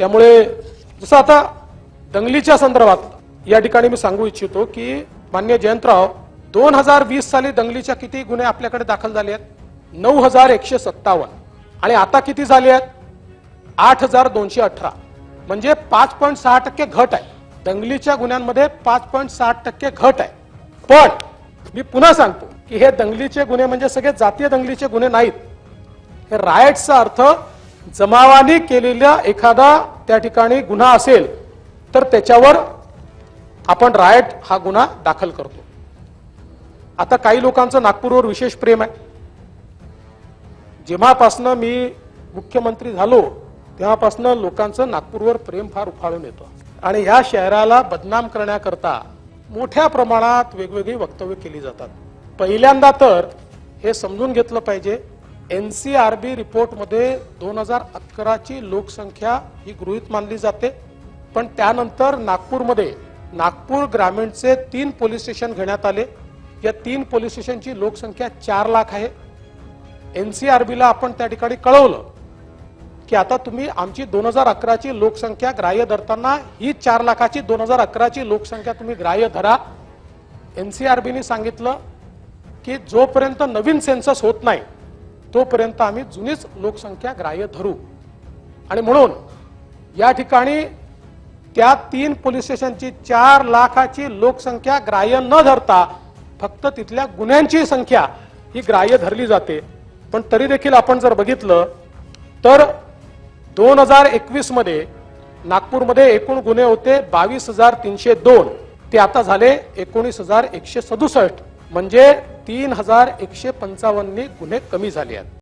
त्यामुळे जसं आता दंगलीच्या संदर्भात या ठिकाणी मी सांगू इच्छितो की मान्य जयंतराव दोन हजार वीस साली दंगलीच्या किती गुन्हे आपल्याकडे दाखल झाले आहेत? नऊ हजार एकशे सत्तावन्न. आणि आता किती झाले आहेत? आठ हजार दोनशे अठरा. म्हणजे पाच पॉईंट सहा टक्के घट आहे. दंगलीच्या गुन्ह्यांमध्ये पाच पॉईंट सहा टक्के घट आहे. पण मी पुन्हा सांगतो की हे दंगलीचे गुन्हे म्हणजे सगळे जातीय दंगलीचे गुन्हे नाहीत. हे रायट्सचा अर्थ जमावाने केलेला एखादा त्या ठिकाणी गुन्हा असेल तर त्याच्यावर आपण रायट हा गुन्हा दाखल करतो. आता काही लोकांचं नागपूरवर विशेष प्रेम आहे. जेव्हापासनं मी मुख्यमंत्री झालो तेव्हापासनं लोकांचं नागपूरवर प्रेम फार उफाळून येतो. आणि ह्या शहराला बदनाम करण्याकरता मोठ्या प्रमाणात वेगवेगळी वक्तव्य केली जातात. पहिल्यांदा तर हे समजून घेतलं पाहिजे एन सी आर बी रिपोर्टमध्ये दोन हजार अकराची लोकसंख्या ही गृहित मानली जाते. पण त्यानंतर नागपूरमध्ये नागपूर ग्रामीणचे तीन पोलीस स्टेशन घेण्यात आले. या तीन पोलीस स्टेशनची लोकसंख्या चार लाख आहे. एनसीआरबीला आपण त्या ठिकाणी कळवलं की आता तुम्ही आमची दोन हजार अकराची लोकसंख्या ग्राह्य धरताना ही चार लाखाची दोन हजार अकराची लोकसंख्या तुम्ही ग्राह्य धरा. एनसीआरबीने सांगितलं की जोपर्यंत नवीन सेन्सस होत नाही तोपर्यंत आम्ही जुनीच लोकसंख्या ग्राह्य धरू. आणि म्हणून या ठिकाणी त्या तीन पोलीस स्टेशनची चार लाखाची लोकसंख्या ग्राह्य न धरता फक्त तिथल्या गुन्ह्यांची संख्या ही ग्राह्य धरली जाते. पण तरी देखील आपण जर बघितलं तर दोन हजार एकवीसमध्ये नागपूरमध्ये एकूण गुन्हे होते बावीस हजार तीनशे दोन. ते आता झाले एकोणीस हजार एकशे सदुसष्ट. म्हणजे तीन हजार एकशे पंचावन्न गुन्हे कमी झाले आहेत.